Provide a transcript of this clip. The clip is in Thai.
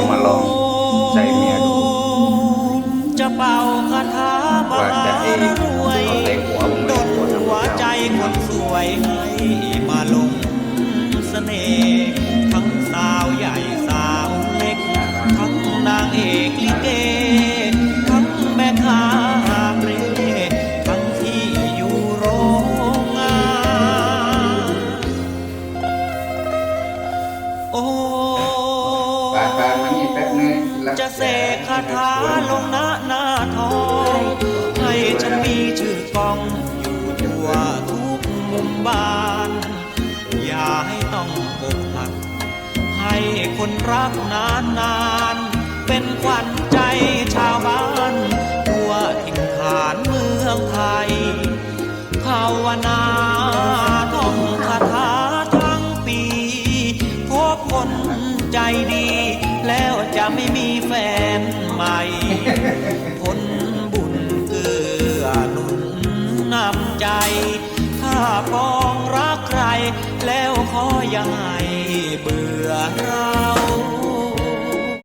ะมาลองใส่เมียดูจะเป่าคาถาบาว่าจะให้รารวยเอาใส่หัวมึงดเลยนหัวหัวใจคนสวยให้มาลงเสน่ห์ทั้งสาวใหญ่สาวเล็ก ทั้งนางเอกลิเก ทั้งแม่ค้าหาเปรทั้งที่อยู่โรงงานโอ้ จะเสกคาถาลงหน้าหน้าทองให้ฉันมีชื่อกองอยู่ทั่วทุกมุมบ้าน อย่าให้ต้องอกหัก ให้คนรักนานนานเป็นขวัญใจชาวบ้านทั่วถิ่นฐานเมืองไทยภาวนาท่องคาถาทั้งปีพบคนใจดี แล้วจะไม่มีแฟนใหม่ผลบุญเกื้อหนุนนำใจ ถ้าปองรักใคร แล้วขออย่าให้เบื่อร้า